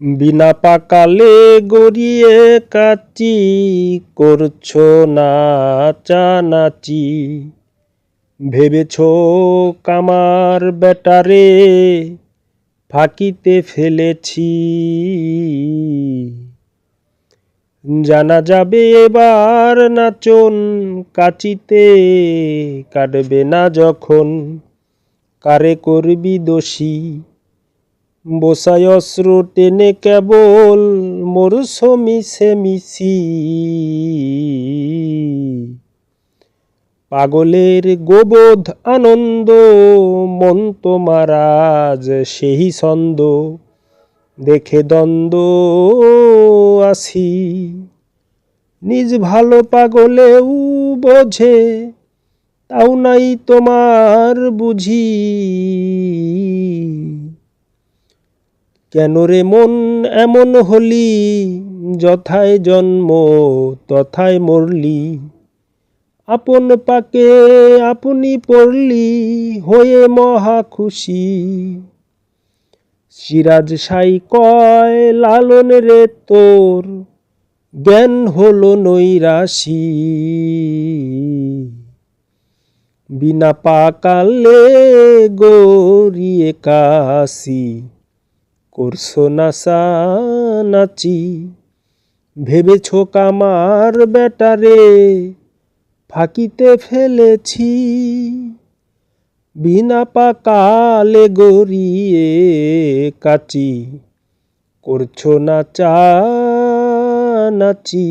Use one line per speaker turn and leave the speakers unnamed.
বিনা পাকালে গড়িয়ে কাচি করছ নাচানাচি ভেবেছ কামার বেটারে ফাঁকিতে ফেলেছি। জানা যাবে এবার নাচন কাচিতে, কাটবে না যখন। কারে করবি দোষী? বসায় অস্ত্র টেনে কেবল মোর সমিছে মিশি। পাগলের গোবোধ আনন্দ মন তোমারাজ সেই ছন্দ, দেখে দ্বন্দ্ব আসি। নিজ ভালো পাগলেও বোঝে, তাও নাই তোমার বুঝি। কেন রে মন এমন হলি? যথায় জন্ম, তথায় মরলি। আপন পাকে আপনি পড়লি, হয়ে মহা খুশি। সিরাজ সাই কয়, লালন রে তোর, জ্ঞান হলো নৈরাশি। বিনা পাকালে গরিয়ে কাশি। করছ নাচা নাচি? ভেবেছ কামার বেটারে ফাঁকিতে ফেলেছি। বিনা পাকালে গড়িয়ে কাচি। করছ নাচা নাচি?